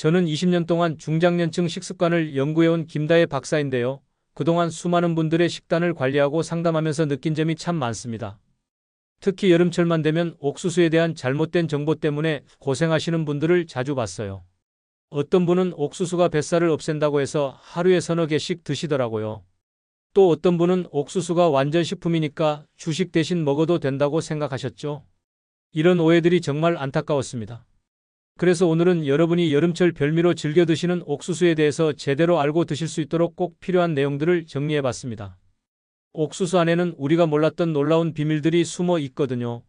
저는 20년 동안 중장년층 식습관을 연구해온 김다혜 박사인데요. 그동안 수많은 분들의 식단을 관리하고 상담하면서 느낀 점이 참 많습니다. 특히 여름철만 되면 옥수수에 대한 잘못된 정보 때문에 고생하시는 분들을 자주 봤어요. 어떤 분은 옥수수가 뱃살을 없앤다고 해서 하루에 서너 개씩 드시더라고요. 또 어떤 분은 옥수수가 완전 식품이니까 주식 대신 먹어도 된다고 생각하셨죠. 이런 오해들이 정말 안타까웠습니다. 그래서 오늘은 여러분이 여름철 별미로 즐겨 드시는 옥수수에 대해서 제대로 알고 드실 수 있도록 꼭 필요한 내용들을 정리해 봤습니다. 옥수수 안에는 우리가 몰랐던 놀라운 비밀들이 숨어 있거든요.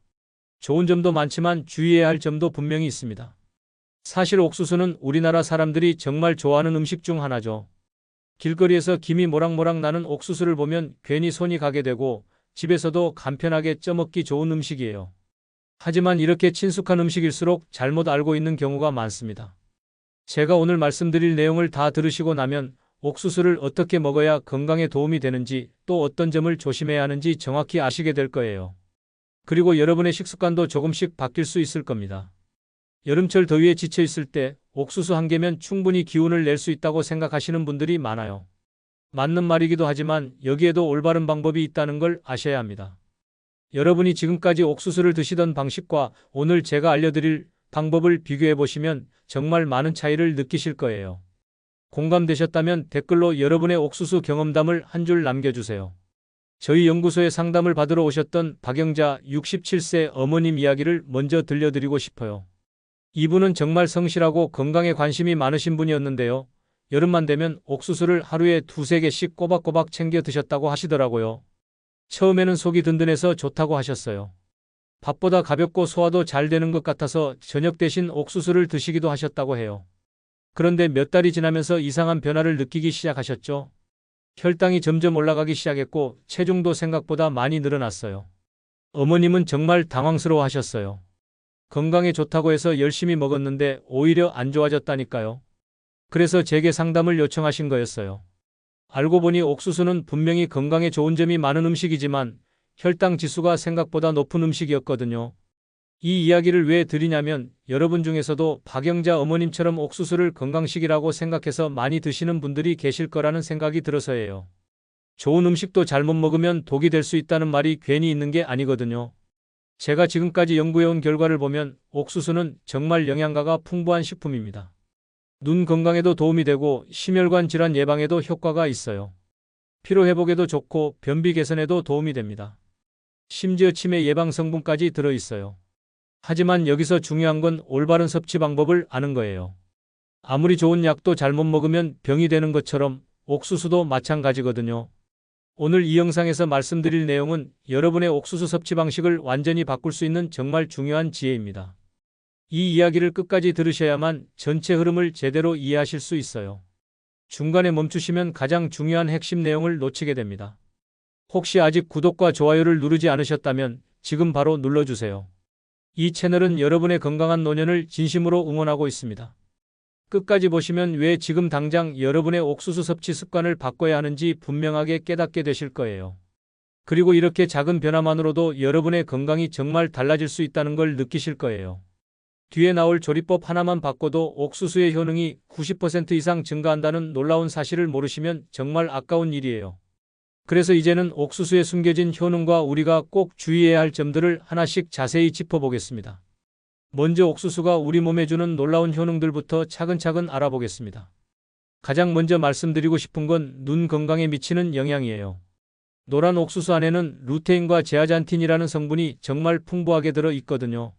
좋은 점도 많지만 주의해야 할 점도 분명히 있습니다. 사실 옥수수는 우리나라 사람들이 정말 좋아하는 음식 중 하나죠. 길거리에서 김이 모락모락 나는 옥수수를 보면 괜히 손이 가게 되고 집에서도 간편하게 쪄먹기 좋은 음식이에요. 하지만 이렇게 친숙한 음식일수록 잘못 알고 있는 경우가 많습니다. 제가 오늘 말씀드릴 내용을 다 들으시고 나면 옥수수를 어떻게 먹어야 건강에 도움이 되는지 또 어떤 점을 조심해야 하는지 정확히 아시게 될 거예요. 그리고 여러분의 식습관도 조금씩 바뀔 수 있을 겁니다. 여름철 더위에 지쳐 있을 때 옥수수 한 개면 충분히 기운을 낼 수 있다고 생각하시는 분들이 많아요. 맞는 말이기도 하지만 여기에도 올바른 방법이 있다는 걸 아셔야 합니다. 여러분이 지금까지 옥수수를 드시던 방식과 오늘 제가 알려드릴 방법을 비교해 보시면 정말 많은 차이를 느끼실 거예요. 공감되셨다면 댓글로 여러분의 옥수수 경험담을 한 줄 남겨주세요. 저희 연구소에 상담을 받으러 오셨던 박영자 67세 어머님 이야기를 먼저 들려드리고 싶어요. 이분은 정말 성실하고 건강에 관심이 많으신 분이었는데요. 여름만 되면 옥수수를 하루에 두세 개씩 꼬박꼬박 챙겨 드셨다고 하시더라고요. 처음에는 속이 든든해서 좋다고 하셨어요. 밥보다 가볍고 소화도 잘 되는 것 같아서 저녁 대신 옥수수를 드시기도 하셨다고 해요. 그런데 몇 달이 지나면서 이상한 변화를 느끼기 시작하셨죠. 혈당이 점점 올라가기 시작했고 체중도 생각보다 많이 늘어났어요. 어머님은 정말 당황스러워 하셨어요. 건강에 좋다고 해서 열심히 먹었는데 오히려 안 좋아졌다니까요. 그래서 제게 상담을 요청하신 거였어요. 알고 보니 옥수수는 분명히 건강에 좋은 점이 많은 음식이지만 혈당 지수가 생각보다 높은 음식이었거든요. 이 이야기를 왜 드리냐면 여러분 중에서도 박영자 어머님처럼 옥수수를 건강식이라고 생각해서 많이 드시는 분들이 계실 거라는 생각이 들어서예요. 좋은 음식도 잘못 먹으면 독이 될 수 있다는 말이 괜히 있는 게 아니거든요. 제가 지금까지 연구해온 결과를 보면 옥수수는 정말 영양가가 풍부한 식품입니다. 눈 건강에도 도움이 되고 심혈관 질환 예방에도 효과가 있어요. 피로 회복에도 좋고 변비 개선에도 도움이 됩니다. 심지어 치매 예방 성분까지 들어 있어요. 하지만 여기서 중요한 건 올바른 섭취 방법을 아는 거예요. 아무리 좋은 약도 잘못 먹으면 병이 되는 것처럼 옥수수도 마찬가지거든요. 오늘 이 영상에서 말씀드릴 내용은 여러분의 옥수수 섭취 방식을 완전히 바꿀 수 있는 정말 중요한 지혜입니다. 이 이야기를 끝까지 들으셔야만 전체 흐름을 제대로 이해하실 수 있어요. 중간에 멈추시면 가장 중요한 핵심 내용을 놓치게 됩니다. 혹시 아직 구독과 좋아요를 누르지 않으셨다면 지금 바로 눌러주세요. 이 채널은 여러분의 건강한 노년을 진심으로 응원하고 있습니다. 끝까지 보시면 왜 지금 당장 여러분의 옥수수 섭취 습관을 바꿔야 하는지 분명하게 깨닫게 되실 거예요. 그리고 이렇게 작은 변화만으로도 여러분의 건강이 정말 달라질 수 있다는 걸 느끼실 거예요. 뒤에 나올 조리법 하나만 바꿔도 옥수수의 효능이 90% 이상 증가한다는 놀라운 사실을 모르시면 정말 아까운 일이에요. 그래서 이제는 옥수수에 숨겨진 효능과 우리가 꼭 주의해야 할 점들을 하나씩 자세히 짚어보겠습니다. 먼저 옥수수가 우리 몸에 주는 놀라운 효능들부터 차근차근 알아보겠습니다. 가장 먼저 말씀드리고 싶은 건 눈 건강에 미치는 영향이에요. 노란 옥수수 안에는 루테인과 제아잔틴이라는 성분이 정말 풍부하게 들어 있거든요.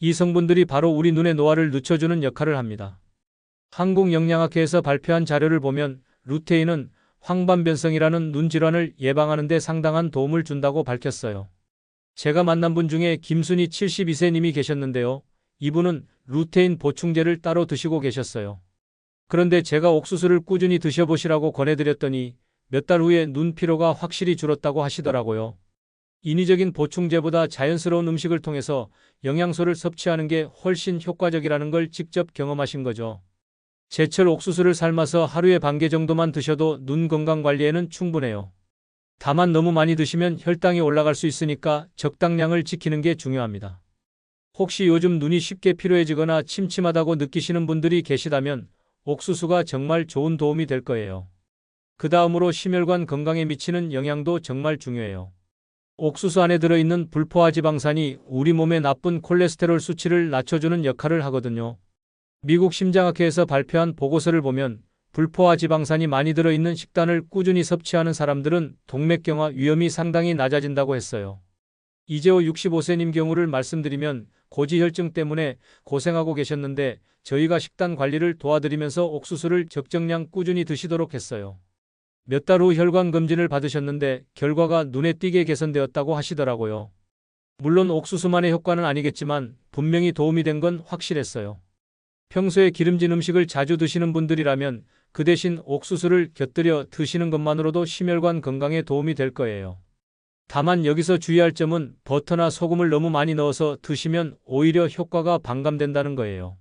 이 성분들이 바로 우리 눈의 노화를 늦춰주는 역할을 합니다. 한국영양학회에서 발표한 자료를 보면 루테인은 황반변성이라는 눈 질환을 예방하는 데 상당한 도움을 준다고 밝혔어요. 제가 만난 분 중에 김순희 72세님이 계셨는데요. 이분은 루테인 보충제를 따로 드시고 계셨어요. 그런데 제가 옥수수를 꾸준히 드셔보시라고 권해드렸더니 몇 달 후에 눈 피로가 확실히 줄었다고 하시더라고요. 인위적인 보충제보다 자연스러운 음식을 통해서 영양소를 섭취하는 게 훨씬 효과적이라는 걸 직접 경험하신 거죠. 제철 옥수수를 삶아서 하루에 반 개 정도만 드셔도 눈 건강 관리에는 충분해요. 다만 너무 많이 드시면 혈당이 올라갈 수 있으니까 적당량을 지키는 게 중요합니다. 혹시 요즘 눈이 쉽게 피로해지거나 침침하다고 느끼시는 분들이 계시다면 옥수수가 정말 좋은 도움이 될 거예요. 그 다음으로 심혈관 건강에 미치는 영향도 정말 중요해요. 옥수수 안에 들어있는 불포화 지방산이 우리 몸에 나쁜 콜레스테롤 수치를 낮춰주는 역할을 하거든요. 미국 심장학회에서 발표한 보고서를 보면 불포화 지방산이 많이 들어있는 식단을 꾸준히 섭취하는 사람들은 동맥경화 위험이 상당히 낮아진다고 했어요. 이재호 65세님 경우를 말씀드리면 고지혈증 때문에 고생하고 계셨는데 저희가 식단 관리를 도와드리면서 옥수수를 적정량 꾸준히 드시도록 했어요. 몇 달 후 혈관 검진을 받으셨는데 결과가 눈에 띄게 개선되었다고 하시더라고요. 물론 옥수수만의 효과는 아니겠지만 분명히 도움이 된 건 확실했어요. 평소에 기름진 음식을 자주 드시는 분들이라면 그 대신 옥수수를 곁들여 드시는 것만으로도 심혈관 건강에 도움이 될 거예요. 다만 여기서 주의할 점은 버터나 소금을 너무 많이 넣어서 드시면 오히려 효과가 반감된다는 거예요.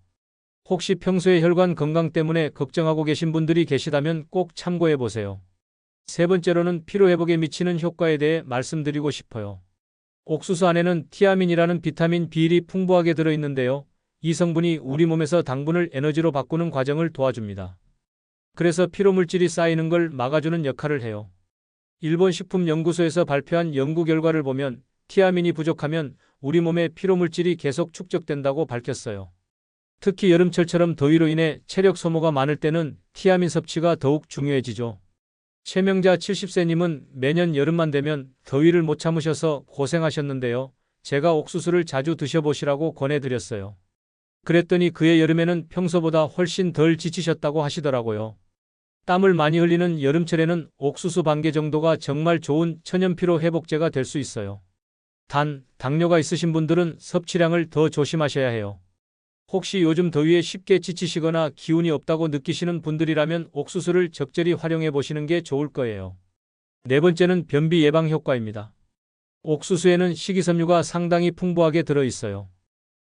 혹시 평소에 혈관 건강 때문에 걱정하고 계신 분들이 계시다면 꼭 참고해 보세요. 세 번째로는 피로회복에 미치는 효과에 대해 말씀드리고 싶어요. 옥수수 안에는 티아민이라는 비타민 B일이 풍부하게 들어있는데요. 이 성분이 우리 몸에서 당분을 에너지로 바꾸는 과정을 도와줍니다. 그래서 피로물질이 쌓이는 걸 막아주는 역할을 해요. 일본 식품연구소에서 발표한 연구 결과를 보면 티아민이 부족하면 우리 몸에 피로물질이 계속 축적된다고 밝혔어요. 특히 여름철처럼 더위로 인해 체력 소모가 많을 때는 티아민 섭취가 더욱 중요해지죠. 최명자 70세님은 매년 여름만 되면 더위를 못 참으셔서 고생하셨는데요. 제가 옥수수를 자주 드셔보시라고 권해드렸어요. 그랬더니 그의 여름에는 평소보다 훨씬 덜 지치셨다고 하시더라고요. 땀을 많이 흘리는 여름철에는 옥수수 반개 정도가 정말 좋은 천연피로 회복제가 될 수 있어요. 단, 당뇨가 있으신 분들은 섭취량을 더 조심하셔야 해요. 혹시 요즘 더위에 쉽게 지치시거나 기운이 없다고 느끼시는 분들이라면 옥수수를 적절히 활용해 보시는 게 좋을 거예요. 네 번째는 변비 예방 효과입니다. 옥수수에는 식이섬유가 상당히 풍부하게 들어 있어요.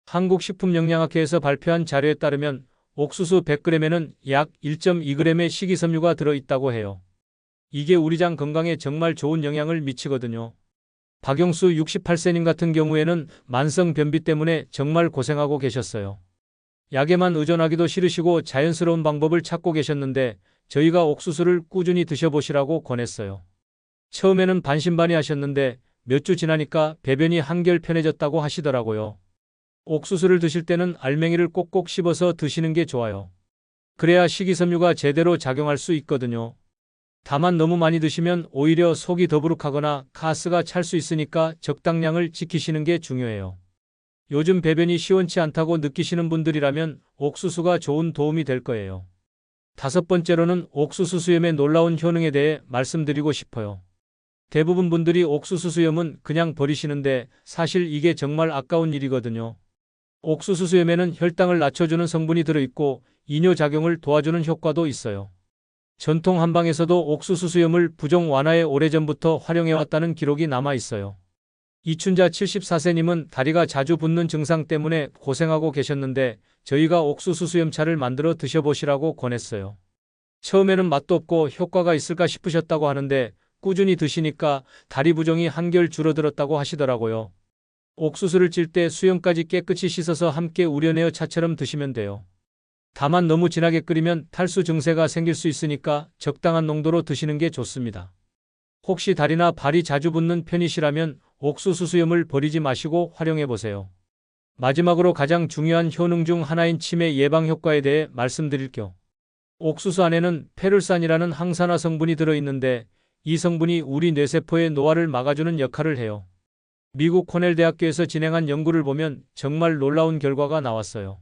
한국식품영양학회에서 발표한 자료에 따르면 옥수수 100g에는 약 1.2g의 식이섬유가 들어 있다고 해요. 이게 우리 장 건강에 정말 좋은 영향을 미치거든요. 박영수 68세님 같은 경우에는 만성 변비 때문에 정말 고생하고 계셨어요. 약에만 의존하기도 싫으시고 자연스러운 방법을 찾고 계셨는데 저희가 옥수수를 꾸준히 드셔보시라고 권했어요. 처음에는 반신반의 하셨는데 몇 주 지나니까 배변이 한결 편해졌다고 하시더라고요. 옥수수를 드실 때는 알맹이를 꼭꼭 씹어서 드시는 게 좋아요. 그래야 식이섬유가 제대로 작용할 수 있거든요. 다만 너무 많이 드시면 오히려 속이 더부룩하거나 가스가 찰 수 있으니까 적당량을 지키시는 게 중요해요. 요즘 배변이 시원치 않다고 느끼시는 분들이라면 옥수수가 좋은 도움이 될 거예요. 다섯 번째로는 옥수수 수염의 놀라운 효능에 대해 말씀드리고 싶어요. 대부분 분들이 옥수수 수염은 그냥 버리시는데 사실 이게 정말 아까운 일이거든요. 옥수수 수염에는 혈당을 낮춰주는 성분이 들어있고 이뇨작용을 도와주는 효과도 있어요. 전통 한방에서도 옥수수 수염을 부종 완화에 오래전부터 활용해왔다는 기록이 남아 있어요. 이춘자 74세님은 다리가 자주 붓는 증상 때문에 고생하고 계셨는데 저희가 옥수수 수염차를 만들어 드셔보시라고 권했어요. 처음에는 맛도 없고 효과가 있을까 싶으셨다고 하는데 꾸준히 드시니까 다리 부종이 한결 줄어들었다고 하시더라고요. 옥수수를 찔 때 수염까지 깨끗이 씻어서 함께 우려내어 차처럼 드시면 돼요. 다만 너무 진하게 끓이면 탈수 증세가 생길 수 있으니까 적당한 농도로 드시는 게 좋습니다. 혹시 다리나 발이 자주 붓는 편이시라면 옥수수 수염을 버리지 마시고 활용해 보세요. 마지막으로 가장 중요한 효능 중 하나인 치매 예방 효과에 대해 말씀드릴게요. 옥수수 안에는 페룰산이라는 항산화 성분이 들어있는데 이 성분이 우리 뇌세포의 노화를 막아주는 역할을 해요. 미국 코넬 대학교에서 진행한 연구를 보면 정말 놀라운 결과가 나왔어요.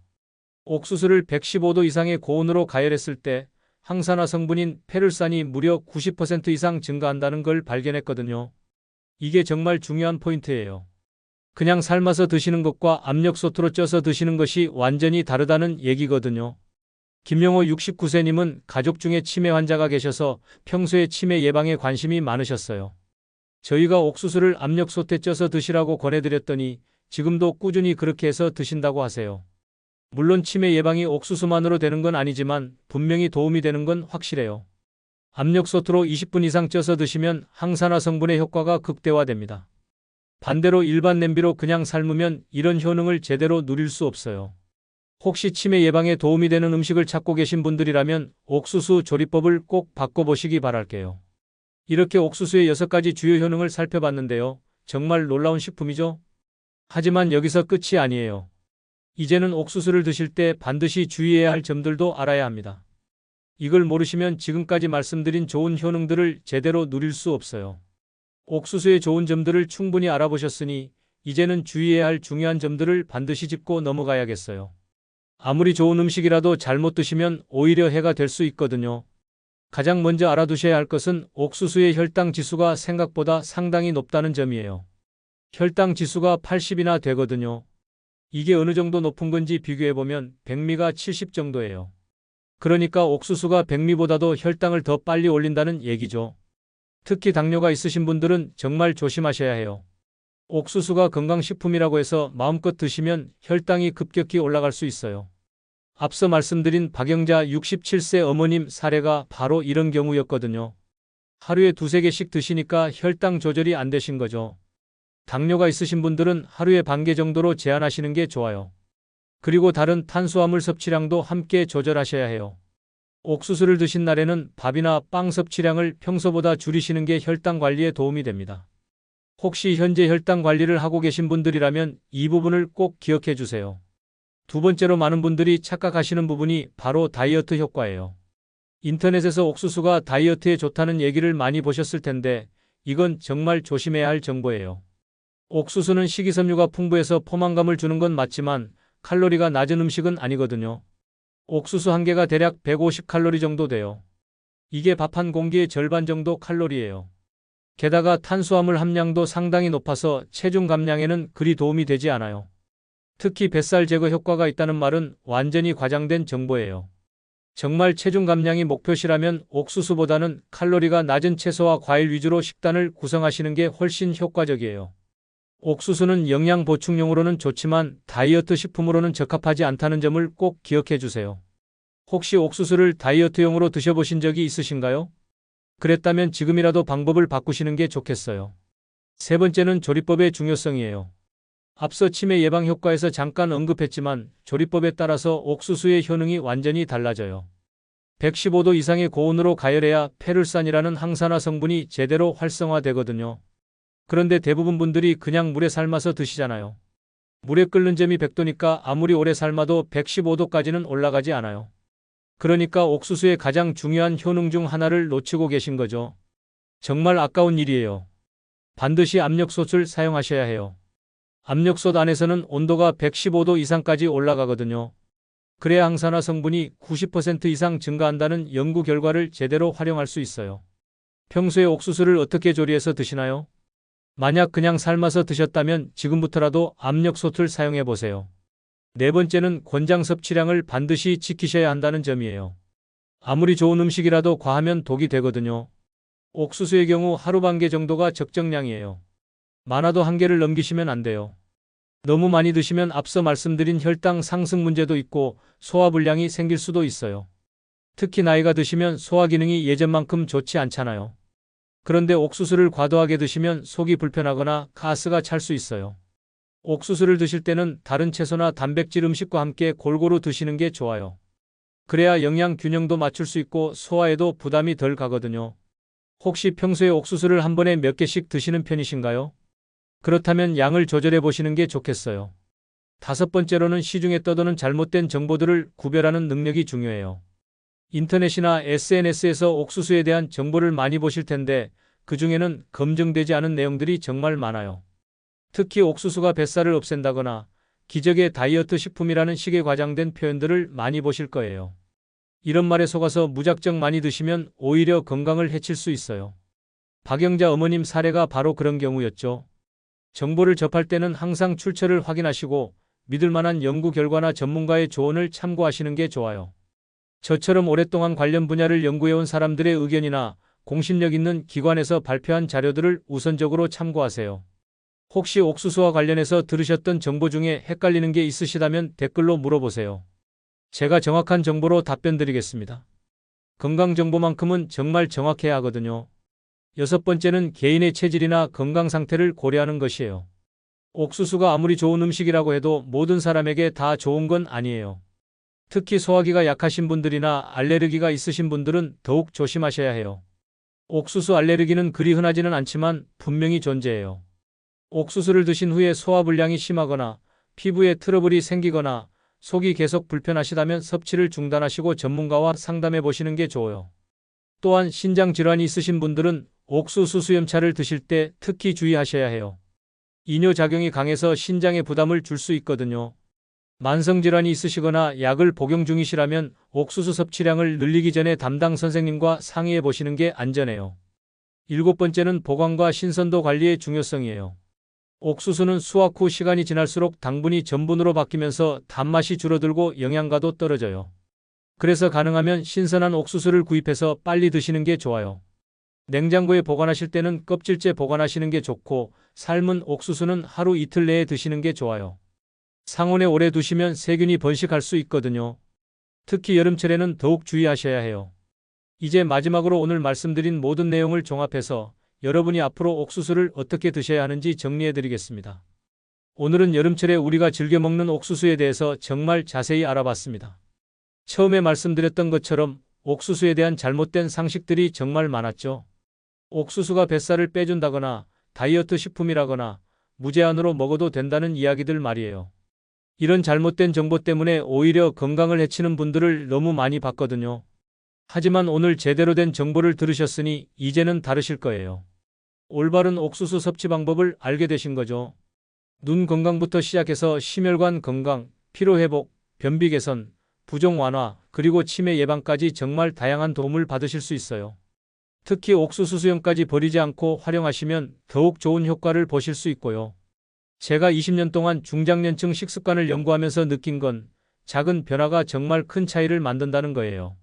옥수수를 115도 이상의 고온으로 가열했을 때 항산화 성분인 페룰산이 무려 90% 이상 증가한다는 걸 발견했거든요. 이게 정말 중요한 포인트예요. 그냥 삶아서 드시는 것과 압력솥으로 쪄서 드시는 것이 완전히 다르다는 얘기거든요. 김영호 69세님은 가족 중에 치매 환자가 계셔서 평소에 치매 예방에 관심이 많으셨어요. 저희가 옥수수를 압력솥에 쪄서 드시라고 권해드렸더니 지금도 꾸준히 그렇게 해서 드신다고 하세요. 물론 치매 예방이 옥수수만으로 되는 건 아니지만 분명히 도움이 되는 건 확실해요. 압력솥으로 20분 이상 쪄서 드시면 항산화 성분의 효과가 극대화됩니다. 반대로 일반 냄비로 그냥 삶으면 이런 효능을 제대로 누릴 수 없어요. 혹시 치매 예방에 도움이 되는 음식을 찾고 계신 분들이라면 옥수수 조리법을 꼭 바꿔보시기 바랄게요. 이렇게 옥수수의 6가지 주요 효능을 살펴봤는데요. 정말 놀라운 식품이죠? 하지만 여기서 끝이 아니에요. 이제는 옥수수를 드실 때 반드시 주의해야 할 점들도 알아야 합니다. 이걸 모르시면 지금까지 말씀드린 좋은 효능들을 제대로 누릴 수 없어요. 옥수수의 좋은 점들을 충분히 알아보셨으니 이제는 주의해야 할 중요한 점들을 반드시 짚고 넘어가야겠어요. 아무리 좋은 음식이라도 잘못 드시면 오히려 해가 될 수 있거든요. 가장 먼저 알아두셔야 할 것은 옥수수의 혈당 지수가 생각보다 상당히 높다는 점이에요. 혈당 지수가 80이나 되거든요. 이게 어느 정도 높은 건지 비교해보면 백미가 70 정도예요. 그러니까 옥수수가 백미보다도 혈당을 더 빨리 올린다는 얘기죠. 특히 당뇨가 있으신 분들은 정말 조심하셔야 해요. 옥수수가 건강식품이라고 해서 마음껏 드시면 혈당이 급격히 올라갈 수 있어요. 앞서 말씀드린 박영자 67세 어머님 사례가 바로 이런 경우였거든요. 하루에 두세 개씩 드시니까 혈당 조절이 안 되신 거죠. 당뇨가 있으신 분들은 하루에 반 개 정도로 제한하시는 게 좋아요. 그리고 다른 탄수화물 섭취량도 함께 조절하셔야 해요. 옥수수를 드신 날에는 밥이나 빵 섭취량을 평소보다 줄이시는 게 혈당 관리에 도움이 됩니다. 혹시 현재 혈당 관리를 하고 계신 분들이라면 이 부분을 꼭 기억해 주세요. 두 번째로 많은 분들이 착각하시는 부분이 바로 다이어트 효과예요. 인터넷에서 옥수수가 다이어트에 좋다는 얘기를 많이 보셨을 텐데 이건 정말 조심해야 할 정보예요. 옥수수는 식이섬유가 풍부해서 포만감을 주는 건 맞지만 칼로리가 낮은 음식은 아니거든요. 옥수수 한 개가 대략 150칼로리 정도 돼요. 이게 밥 한 공기의 절반 정도 칼로리예요. 게다가 탄수화물 함량도 상당히 높아서 체중 감량에는 그리 도움이 되지 않아요. 특히 뱃살 제거 효과가 있다는 말은 완전히 과장된 정보예요. 정말 체중 감량이 목표시라면 옥수수보다는 칼로리가 낮은 채소와 과일 위주로 식단을 구성하시는 게 훨씬 효과적이에요. 옥수수는 영양 보충용으로는 좋지만 다이어트 식품으로는 적합하지 않다는 점을 꼭 기억해 주세요. 혹시 옥수수를 다이어트용으로 드셔보신 적이 있으신가요? 그랬다면 지금이라도 방법을 바꾸시는 게 좋겠어요. 세 번째는 조리법의 중요성이에요. 앞서 치매 예방 효과에서 잠깐 언급했지만 조리법에 따라서 옥수수의 효능이 완전히 달라져요. 115도 이상의 고온으로 가열해야 페룰산이라는 항산화 성분이 제대로 활성화되거든요. 그런데 대부분 분들이 그냥 물에 삶아서 드시잖아요. 물에 끓는 점이 100도니까 아무리 오래 삶아도 115도까지는 올라가지 않아요. 그러니까 옥수수의 가장 중요한 효능 중 하나를 놓치고 계신 거죠. 정말 아까운 일이에요. 반드시 압력솥을 사용하셔야 해요. 압력솥 안에서는 온도가 115도 이상까지 올라가거든요. 그래야 항산화 성분이 90% 이상 증가한다는 연구 결과를 제대로 활용할 수 있어요. 평소에 옥수수를 어떻게 조리해서 드시나요? 만약 그냥 삶아서 드셨다면 지금부터라도 압력솥을 사용해 보세요. 네 번째는 권장 섭취량을 반드시 지키셔야 한다는 점이에요. 아무리 좋은 음식이라도 과하면 독이 되거든요. 옥수수의 경우 하루 반 개 정도가 적정량이에요. 많아도 한 개를 넘기시면 안 돼요. 너무 많이 드시면 앞서 말씀드린 혈당 상승 문제도 있고 소화불량이 생길 수도 있어요. 특히 나이가 드시면 소화 기능이 예전만큼 좋지 않잖아요. 그런데 옥수수를 과도하게 드시면 속이 불편하거나 가스가 찰 수 있어요. 옥수수를 드실 때는 다른 채소나 단백질 음식과 함께 골고루 드시는 게 좋아요. 그래야 영양 균형도 맞출 수 있고 소화에도 부담이 덜 가거든요. 혹시 평소에 옥수수를 한 번에 몇 개씩 드시는 편이신가요? 그렇다면 양을 조절해 보시는 게 좋겠어요. 다섯 번째로는 시중에 떠도는 잘못된 정보들을 구별하는 능력이 중요해요. 인터넷이나 SNS에서 옥수수에 대한 정보를 많이 보실 텐데 그 중에는 검증되지 않은 내용들이 정말 많아요. 특히 옥수수가 뱃살을 없앤다거나 기적의 다이어트 식품이라는 식의 과장된 표현들을 많이 보실 거예요. 이런 말에 속아서 무작정 많이 드시면 오히려 건강을 해칠 수 있어요. 박영자 어머님 사례가 바로 그런 경우였죠. 정보를 접할 때는 항상 출처를 확인하시고 믿을 만한 연구 결과나 전문가의 조언을 참고하시는 게 좋아요. 저처럼 오랫동안 관련 분야를 연구해온 사람들의 의견이나 공신력 있는 기관에서 발표한 자료들을 우선적으로 참고하세요. 혹시 옥수수와 관련해서 들으셨던 정보 중에 헷갈리는 게 있으시다면 댓글로 물어보세요. 제가 정확한 정보로 답변 드리겠습니다. 건강 정보만큼은 정말 정확해야 하거든요. 여섯 번째는 개인의 체질이나 건강 상태를 고려하는 것이에요. 옥수수가 아무리 좋은 음식이라고 해도 모든 사람에게 다 좋은 건 아니에요. 특히 소화기가 약하신 분들이나 알레르기가 있으신 분들은 더욱 조심하셔야 해요. 옥수수 알레르기는 그리 흔하지는 않지만 분명히 존재해요. 옥수수를 드신 후에 소화불량이 심하거나 피부에 트러블이 생기거나 속이 계속 불편하시다면 섭취를 중단하시고 전문가와 상담해 보시는 게 좋아요. 또한 신장 질환이 있으신 분들은 옥수수 수염차를 드실 때 특히 주의하셔야 해요. 이뇨작용이 강해서 신장에 부담을 줄 수 있거든요. 만성질환이 있으시거나 약을 복용 중이시라면 옥수수 섭취량을 늘리기 전에 담당 선생님과 상의해 보시는 게 안전해요. 일곱 번째는 보관과 신선도 관리의 중요성이에요. 옥수수는 수확 후 시간이 지날수록 당분이 전분으로 바뀌면서 단맛이 줄어들고 영양가도 떨어져요. 그래서 가능하면 신선한 옥수수를 구입해서 빨리 드시는 게 좋아요. 냉장고에 보관하실 때는 껍질째 보관하시는 게 좋고 삶은 옥수수는 하루 이틀 내에 드시는 게 좋아요. 상온에 오래 두시면 세균이 번식할 수 있거든요. 특히 여름철에는 더욱 주의하셔야 해요. 이제 마지막으로 오늘 말씀드린 모든 내용을 종합해서 여러분이 앞으로 옥수수를 어떻게 드셔야 하는지 정리해 드리겠습니다. 오늘은 여름철에 우리가 즐겨 먹는 옥수수에 대해서 정말 자세히 알아봤습니다. 처음에 말씀드렸던 것처럼 옥수수에 대한 잘못된 상식들이 정말 많았죠. 옥수수가 뱃살을 빼준다거나 다이어트 식품이라거나 무제한으로 먹어도 된다는 이야기들 말이에요. 이런 잘못된 정보 때문에 오히려 건강을 해치는 분들을 너무 많이 봤거든요. 하지만 오늘 제대로 된 정보를 들으셨으니 이제는 다르실 거예요. 올바른 옥수수 섭취 방법을 알게 되신 거죠. 눈 건강부터 시작해서 심혈관 건강, 피로 회복, 변비 개선, 부종 완화, 그리고 치매 예방까지 정말 다양한 도움을 받으실 수 있어요. 특히 옥수수 수염까지 버리지 않고 활용하시면 더욱 좋은 효과를 보실 수 있고요. 제가 20년 동안 중장년층 식습관을 연구하면서 느낀 건 작은 변화가 정말 큰 차이를 만든다는 거예요.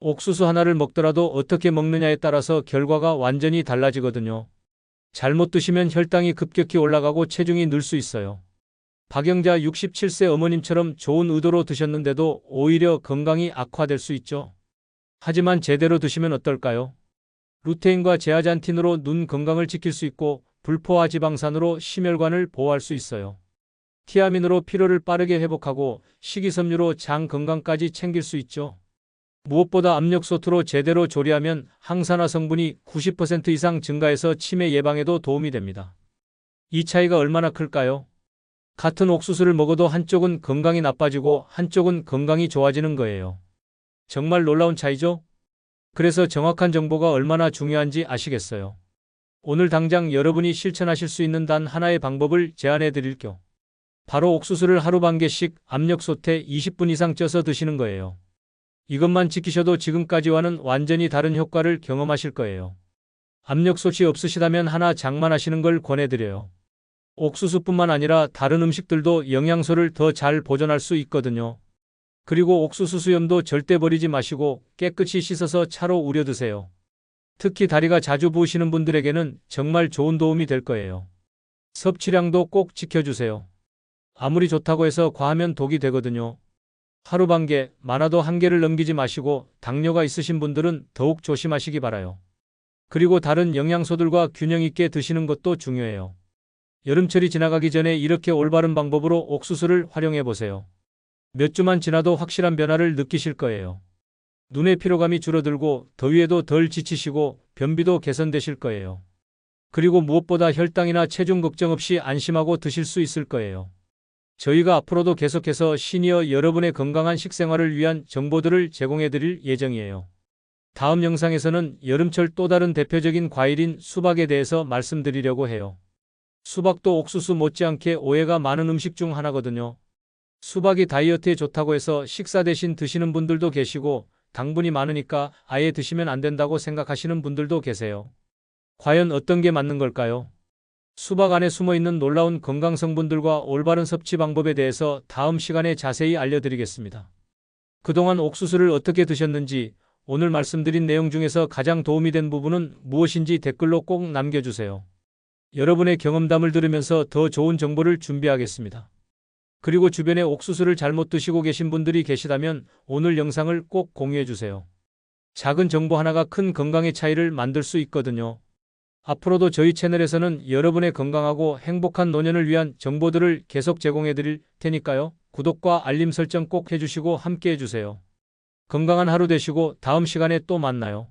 옥수수 하나를 먹더라도 어떻게 먹느냐에 따라서 결과가 완전히 달라지거든요. 잘못 드시면 혈당이 급격히 올라가고 체중이 늘 수 있어요. 박영자 67세 어머님처럼 좋은 의도로 드셨는데도 오히려 건강이 악화될 수 있죠. 하지만 제대로 드시면 어떨까요? 루테인과 제아잔틴으로 눈 건강을 지킬 수 있고 불포화 지방산으로 심혈관을 보호할 수 있어요. 티아민으로 피로를 빠르게 회복하고 식이섬유로 장 건강까지 챙길 수 있죠. 무엇보다 압력솥으로 제대로 조리하면 항산화 성분이 90% 이상 증가해서 치매 예방에도 도움이 됩니다. 이 차이가 얼마나 클까요? 같은 옥수수를 먹어도 한쪽은 건강이 나빠지고 한쪽은 건강이 좋아지는 거예요. 정말 놀라운 차이죠? 그래서 정확한 정보가 얼마나 중요한지 아시겠어요? 오늘 당장 여러분이 실천하실 수 있는 단 하나의 방법을 제안해 드릴게요. 바로 옥수수를 하루 반 개씩 압력솥에 20분 이상 쪄서 드시는 거예요. 이것만 지키셔도 지금까지와는 완전히 다른 효과를 경험하실 거예요. 압력솥이 없으시다면 하나 장만하시는 걸 권해드려요. 옥수수뿐만 아니라 다른 음식들도 영양소를 더 잘 보존할 수 있거든요. 그리고 옥수수 수염도 절대 버리지 마시고 깨끗이 씻어서 차로 우려 드세요. 특히 다리가 자주 부으시는 분들에게는 정말 좋은 도움이 될 거예요. 섭취량도 꼭 지켜주세요. 아무리 좋다고 해서 과하면 독이 되거든요. 하루 반 개, 많아도 한 개를 넘기지 마시고 당뇨가 있으신 분들은 더욱 조심하시기 바라요. 그리고 다른 영양소들과 균형 있게 드시는 것도 중요해요. 여름철이 지나가기 전에 이렇게 올바른 방법으로 옥수수를 활용해 보세요. 몇 주만 지나도 확실한 변화를 느끼실 거예요. 눈의 피로감이 줄어들고 더위에도 덜 지치시고 변비도 개선되실 거예요. 그리고 무엇보다 혈당이나 체중 걱정 없이 안심하고 드실 수 있을 거예요. 저희가 앞으로도 계속해서 시니어 여러분의 건강한 식생활을 위한 정보들을 제공해 드릴 예정이에요. 다음 영상에서는 여름철 또 다른 대표적인 과일인 수박에 대해서 말씀드리려고 해요. 수박도 옥수수 못지않게 오해가 많은 음식 중 하나거든요. 수박이 다이어트에 좋다고 해서 식사 대신 드시는 분들도 계시고 당분이 많으니까 아예 드시면 안 된다고 생각하시는 분들도 계세요. 과연 어떤 게 맞는 걸까요? 수박 안에 숨어 있는 놀라운 건강 성분들과 올바른 섭취 방법에 대해서 다음 시간에 자세히 알려드리겠습니다. 그동안 옥수수를 어떻게 드셨는지 오늘 말씀드린 내용 중에서 가장 도움이 된 부분은 무엇인지 댓글로 꼭 남겨주세요. 여러분의 경험담을 들으면서 더 좋은 정보를 준비하겠습니다. 그리고 주변에 옥수수를 잘못 드시고 계신 분들이 계시다면 오늘 영상을 꼭 공유해 주세요. 작은 정보 하나가 큰 건강의 차이를 만들 수 있거든요. 앞으로도 저희 채널에서는 여러분의 건강하고 행복한 노년을 위한 정보들을 계속 제공해 드릴 테니까요. 구독과 알림 설정 꼭 해주시고 함께 해주세요. 건강한 하루 되시고 다음 시간에 또 만나요.